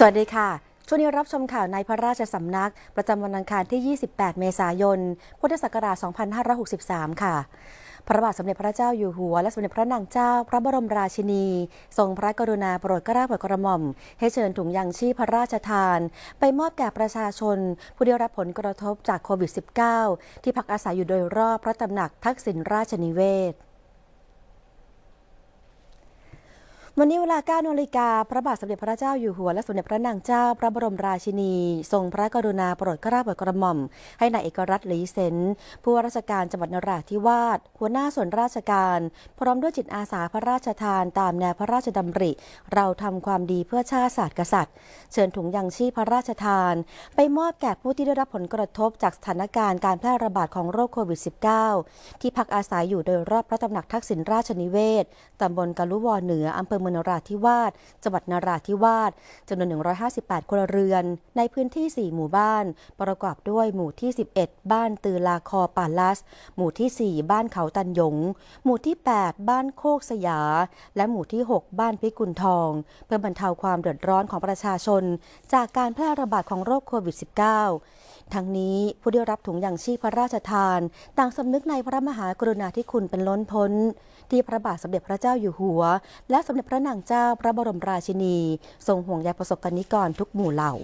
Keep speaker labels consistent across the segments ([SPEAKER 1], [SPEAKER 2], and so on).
[SPEAKER 1] สวัสดีค่ะ ช่วงนี้รับชมข่าวในพระราชสำนัก ประจำวันอังคารที่ 28 เมษายน พุทธศักราช 2563 ค่ะ พระบาทสมเด็จพระเจ้าอยู่หัว และสมเด็จพระนางเจ้า พระบรมราชินี ทรงพระกรุณาโปรดเกล้าโปรดกระหม่อม ให้เชิญถุงยางชีพพระราชทาน ไปมอบแก่ประชาชน ผู้ได้รับผลกระทบจากโควิด -19 ที่พักอาศัยอยู่โดยรอบพระตำหนักทักษิณราชนิเวศ วันนี้เวลา9นาฬิกาพระบาทสมเด็จพระเจ้าอยู่หัวและสมเด็จพระนางเจ้า พระบรมราชินี ทรงพระกรุณาโปรดเกล้าโปรดกระหม่อม ให้นายเอกรัตน์หลีเซนผู้ว่าราชการจังหวัดนราธิวาสหัวหน้าส่วนราชการ พร้อมด้วยจิตอาสาพระราชทาน ตามแนวพระราชดำริ เราทำความดีเพื่อชาติศาสตร์กษัตริย์ เชิญถุงยังชีพพระราชทาน ไปมอบแก่ผู้ที่ได้รับผลกระทบจากสถานการณ์การแพร่ระบาดของโรคโควิด -19 ที่พักอาศัยอยู่โดยรอบพระตำหนักทักษิณราชนิเวศตำบลกาลุวอเหนืออำเภอืองนราธิวาส จังหวัดนราธิวาสจำนวน 158 ครัวเรือน ในพื้นที่ 4 หมู่บ้าน ประกอบด้วยหมู่ที่ 11 บ้านตือลาคอป่าลัส หมู่ที่ 4 บ้านเขาตันยง หมู่ที่ 8 บ้านโคกสยา และหมู่ที่ 6 บ้านพิกุลทอง เพื่อบรรเทาความเดือดร้อนของประชาชน จากการแพร่ระบาดของโรคโควิด -19 ทั้งนี้ผู้ได้รับถุงอย่างชีพพระราชทาน ต่างสำนึกในพระมหากรุณาธิคุณเป็นล้นพ้น ที่พระบาทสมเด็จพระเจ้าอยู่หัว และสมเด็จพระนางเจ้าพระบรมราชินี ทรงห่วงใยประสบกนิกรทุกหมู่เหล่า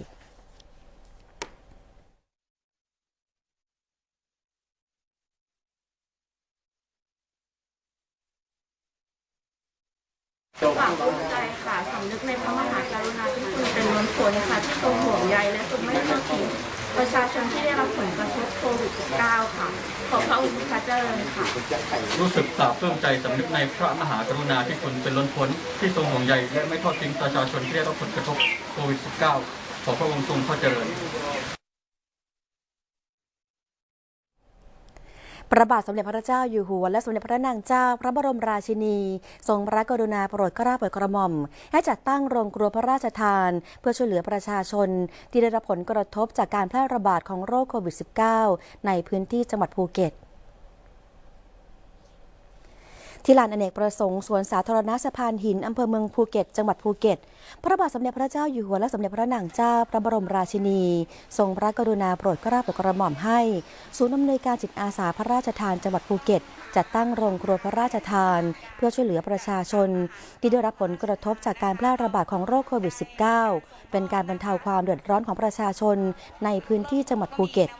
[SPEAKER 2] ความภูมิใจค่ะสำนึกในพระมหากรุณาธิคุณเป็นล้นพ้นค่ะที่ทรงห่วงใยและทรงไม่ทอดทิ้ง ประชาชนที่ได้รับผลกระทบโควิด -19 ค่ะ ขอพระองค์พระเจริญค่ะ
[SPEAKER 3] รู้สึกซาบปลื้มใจสำนึกในพระมหากรุณาธิคุณเป็นล้นพ้นที่ทรงห่วงใยและไม่ทอดทิ้งประชาชนที่ได้รับผลกระทบโควิด -19 ขอพระองค์ทรงพระเจริญ
[SPEAKER 1] ระบาทสมเด็จพระเจ้าอยู่หัวและสมเด็จพระนางเจ้า พระบรมราชินี ทรงพระกรุณาโปรดเกล้าโปรดกระหม่อม ให้จัดตั้งโรงครัวพระราชทาน เพื่อช่วยเหลือประชาชน ที่ได้รับผลกระทบจากการแพร่ระบาดของโรคโควิด -19 ในพื้นที่จังหวัดภูเก็ต ที่ลานอเนกประสงค์สวนสาธารณะสะพานหินอำเภอเมืองภูเก็ต จังหวัดภูเก็ต พระบาทสมเด็จพระเจ้าอยู่หัวและสมเด็จพระนางเจ้าพระบรมราชินี ทรงพระกรุณาโปรดเกล้าโปรดกระหม่อมให้ ศูนย์อำนวยการจิตอาสาพระราชทานจังหวัดภูเก็ต จัดตั้งโรงครัวพระราชทาน เพื่อช่วยเหลือประชาชน ที่ได้รับผลกระทบจากการแพร่ระบาดของโรคโควิด -19 เป็นการบรรเทาความเดือดร้อนของประชาชนในพื้นที่จังหวัดภูเก็ต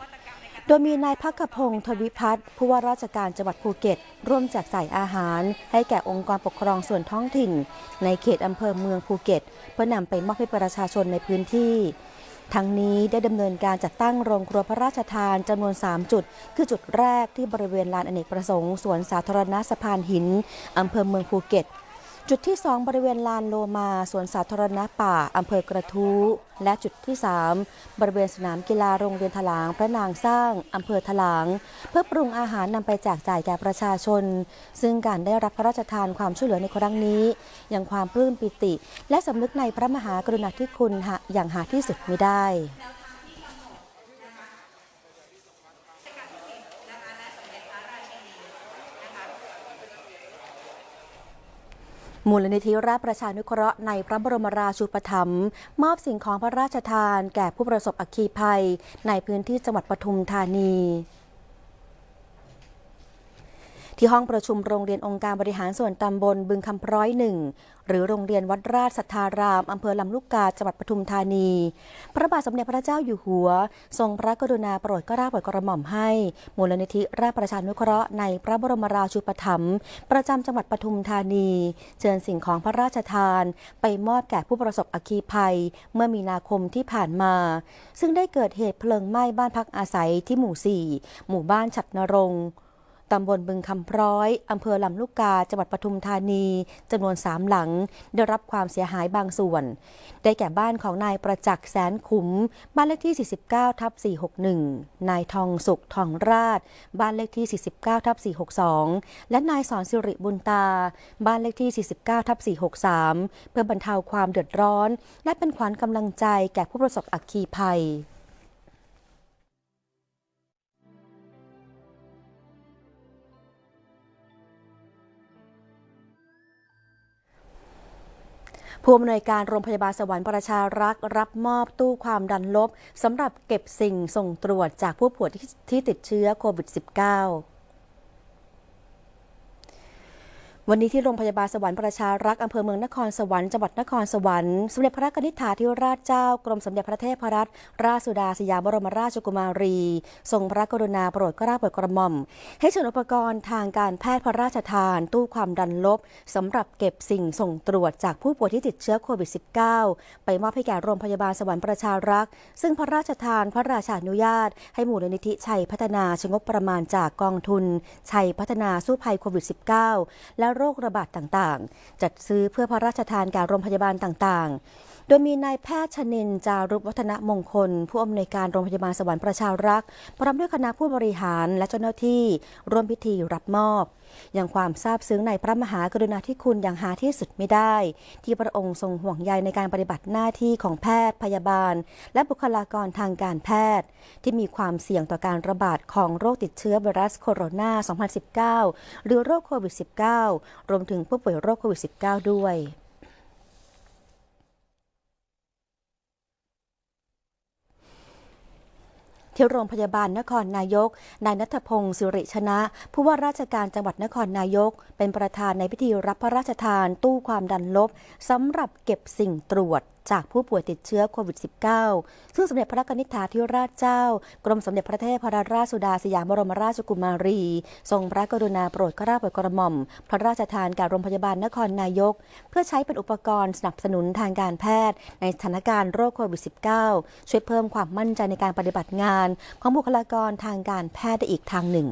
[SPEAKER 1] โดยมีนายพักพงศ์ทวิพัฒน์ผู้ว่าราชการจังหวัดภูเก็ต ร่วมแจกจ่ายอาหาร ให้แก่องค์กรปกครองส่วนท้องถิ่น ในเขตอำเภอเมืองภูเก็ต เพื่อนำไปมอบให้ประชาชนในพื้นที่ ทั้งนี้ได้ดำเนินการจัดตั้งโรงครัวพระราชทานจำนวน 3 จุด คือจุดแรกที่บริเวณลานอเนกประสงค์สวนสาธารณะสะพานหินอำเภอเมืองภูเก็ต จุดที่ 2 บริเวณลานโลมาสวนสาธารณะป่าอำเภอกระทู้และจุดที่ 3 บริเวณสนามกีฬาโรงเรียนถลางพระนางสร้างอำเภอถลาง เพื่อปรุงอาหารนำไปแจกจ่ายแก่ประชาชน ซึ่งการได้รับพระราชทานความช่วยเหลือในครั้งนี้ ยังความปลื้มปิติ และสำนึกในพระมหากรุณาธิคุณอย่างหาที่สุดไม่ได้ มูลนิธิราชประชานุเคราะห์ในพระบรมราชูปถัมภ์มอบสิ่งของพระราชทานแก่ผู้ประสบอัคคีภัย ในพื้นที่จังหวัดปทุมธานี ที่ห้องประชุมโรงเรียนองค์การบริหารส่วนตำบลบึงคำพร้อยหนึ่งหรือโรงเรียนวัดราชสัทธารามอำเภอลำลูกกาจังหวัดปทุมธานี พระบาทสมเด็จพระเจ้าอยู่หัว ทรงพระกรุณาโปรดเกล้าโปรดกระหม่อมให้ มูลนิธิราชประชานุเคราะห์ในพระบรมราชูปถัมภ์ประจำจังหวัดปทุมธานี เชิญสิ่งของพระราชทาน ไปมอบแก่ผู้ประสบอัคคีภัย เมื่อมีนาคมที่ผ่านมา ซึ่งได้เกิดเหตุเพลิงไหม้บ้านพักอาศัยที่หมู่ 4 หมู่บ้านฉัดนรงค์ ตำบลบึงคำพร้อย อำเภอลำลูกกา จังหวัดปทุมธานีจำนวนสามหลัง ได้รับความเสียหายบางส่วน ได้แก่บ้านของนายประจักษ์แสนขุม บ้านเลขที่ 49 ทับ 461 นายทองสุขทองราช บ้านเลขที่ 49 ทับ 462 และนายสอนสิริบุญตา บ้านเลขที่ 49 ทับ 463 เพื่อบรรเทาความเดือดร้อน และเป็นขวัญกำลังใจแก่ผู้ประสบอัคคีภัย ผู้อำนวยการโรงพยาบาลสวรรค์ประชารักษ์รับมอบตู้ความดันลบสำหรับเก็บสิ่งส่งตรวจจากผู้ป่วยที่ที่ติดเชื้อโควิด -19 วันนี้ที่โรงพยาบาลสวรรค์ประชารักษ์อำเภอเมืองนครสวรรค์จังหวัดนครสวรรค์สมเด็จพระนิธิถาธิราชเจ้ากรมสมเด็จพระเทพรัตนราชสุดาสยามบรมราชกุมารี ทรงพระกรุณาโปรดเกล้าโปรดกระหม่อม ให้เชิญอุปกรณ์ทางการแพทย์พระราชทาน ตู้ความดันลบสำหรับเก็บสิ่งส่งตรวจจากผู้ป่วยที่ติดเชื้อโควิด -19 ไปมอบให้แก่โรงพยาบาลสวรรค์ประชารักษ์ซึ่งพระราชทานพระราชานุญาต ให้มูลนิธิชัยพัฒนาชงบประมาณจากกองทุน ชัยพัฒนาสู้ภัยโควิด -19 และโรคระบาดต่างๆ จัดซื้อเพื่อพระราชทานแก่โรงพยาบาลต่างๆ โดยมีนายแพทย์ชนินจารุวัฒนมงคล ผู้อำนวยการโรงพยาบาลสวรรค์ประชารักษ์พร้อมด้วยคณะผู้บริหารและเจ้าหน้าที่ร่วมพิธีรับมอบ อย่างความซาบซึ้งในพระมหากรุณาธิคุณอย่างหาที่สุดไม่ได้ ที่พระองค์ทรงห่วงใยในการปฏิบัติหน้าที่ของแพทย์พยาบาล และบุคลากรทางการแพทย์ ที่มีความเสี่ยงต่อการระบาดของโรคติดเชื้อไวรัสโคโรนา 2019 หรือโรคโควิด -19 รวมถึงผู้ป่วยโรคโควิด -19 ด้วย ที่โรงพยาบาลนครนายก นายนัทพงศ์สิริชนะ ผู้ว่าราชการจังหวัดนครนายก เป็นประธานในพิธีรับพระราชทานตู้ความดันลบสำหรับเก็บสิ่งตรวจ จากผู้ป่วยติดเชื้อโควิด -19 ซึ่งสมเด็จพระนิธิถาธิราชเจ้า กรมสมเด็จพระเทพรราชสุดาสยามบรมราชกุมารี ทรงพระกรุณาโปรดเกล้าโปรดกระหม่อม พระราชทานแก่โรงพยาบาลนครนายก เพื่อใช้เป็นอุปกรณ์สนับสนุนทางการแพทย์ ในสถานการณ์โรคโควิด -19 ช่วยเพิ่มความมั่นใจในการปฏิบัติงาน ของบุคลากรทางการแพทย์ได้อีกทางหนึ่ง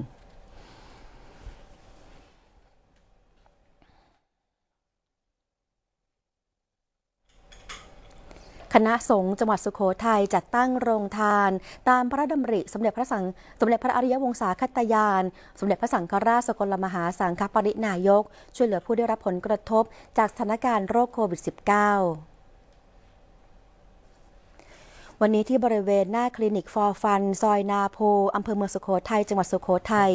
[SPEAKER 1] คณะสงฆ์จังหวัดสุโขทัยจัดตั้งโรงทาน ตามพระดำริสมเด็จพระสังสมเด็จพระอริยวงศาคตยาน สมเด็จพระสังฆราชสกลมหาสังฆปรินายก ช่วยเหลือผู้ได้รับผลกระทบจากสถานการณ์โรคโควิด -19 วันนี้ที่บริเวณหน้าคลินิกฟอร์ฟัน ซอยนาโพอำเภอเมืองสุโขทัยจังหวัดสุโขทัย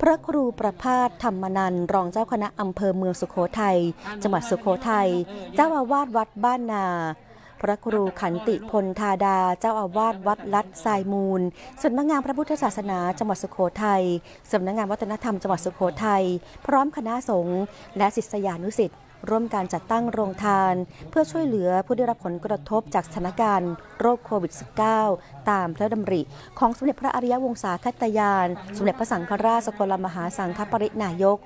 [SPEAKER 1] พระครูประพาสธรรมนันรองเจ้าคณะอำเภอเมืองสุโขทัยจังหวัดสุโขทัยเจ้าอาวาสวัดบ้านนา พระครูขันติพลธาดา เจ้าอาวาสวัดลัดทรายมูลสำนักงานพระพุทธศาสนาจังหวัดสุโขทัยสำนักงานวัฒนธรรมจังหวัดสุโขทัยพร้อมคณะสงฆ์และศิษยานุศิษย์ร่วมการจัดตั้งโรงทาน เพื่อช่วยเหลือผู้ได้รับผลกระทบจากสถานการณ์โรคโควิด -19 ตามพระดำริของสมเด็จพระอริยวงศาคตยาน สมเด็จพระสังฆราชสกลมหาสังฆปรินายก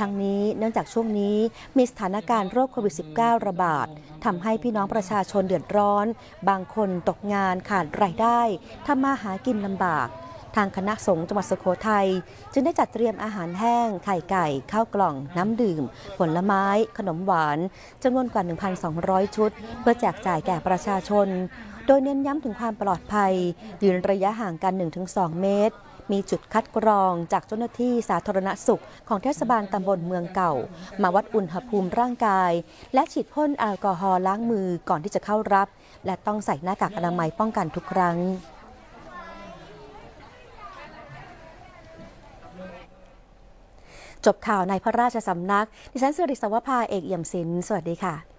[SPEAKER 1] ทั้งนี้เนื่องจากช่วงนี้มีสถานการณ์โรคโควิด -19 ระบาดทำให้พี่น้องประชาชนเดือดร้อน บางคนตกงานขาดรายได้ทำมาหากินลำบาก ทางคณะสงฆ์จังหวัดสุโขทัยจึงได้จัดเตรียมอาหารแห้ง ไข่ไก่ ข้าวกล่อง น้ำดื่ม ผลไม้ ขนมหวานจำนวนกว่า 1,200 ชุด เพื่อแจกจ่ายแก่ประชาชน โดยเน้นย้ำถึงความปลอดภัยยืนระยะห่างกัน 1-2 เมตร มีจุดคัดกรองจากเจ้าหน้าที่สาธารณสุข ของเทศบาลตำบลเมืองเก่า มาวัดอุณหภูมิร่างกาย และฉีดพ่นแอลกอฮอล์ล้างมือก่อนที่จะเข้ารับ และต้องใส่หน้ากากอนามัยป้องกันทุกครั้งจบข่าวในพระราชสำนัก ดิฉันสิริสวภาเอกเอี่ยมศิลป์สวัสดีค่ะ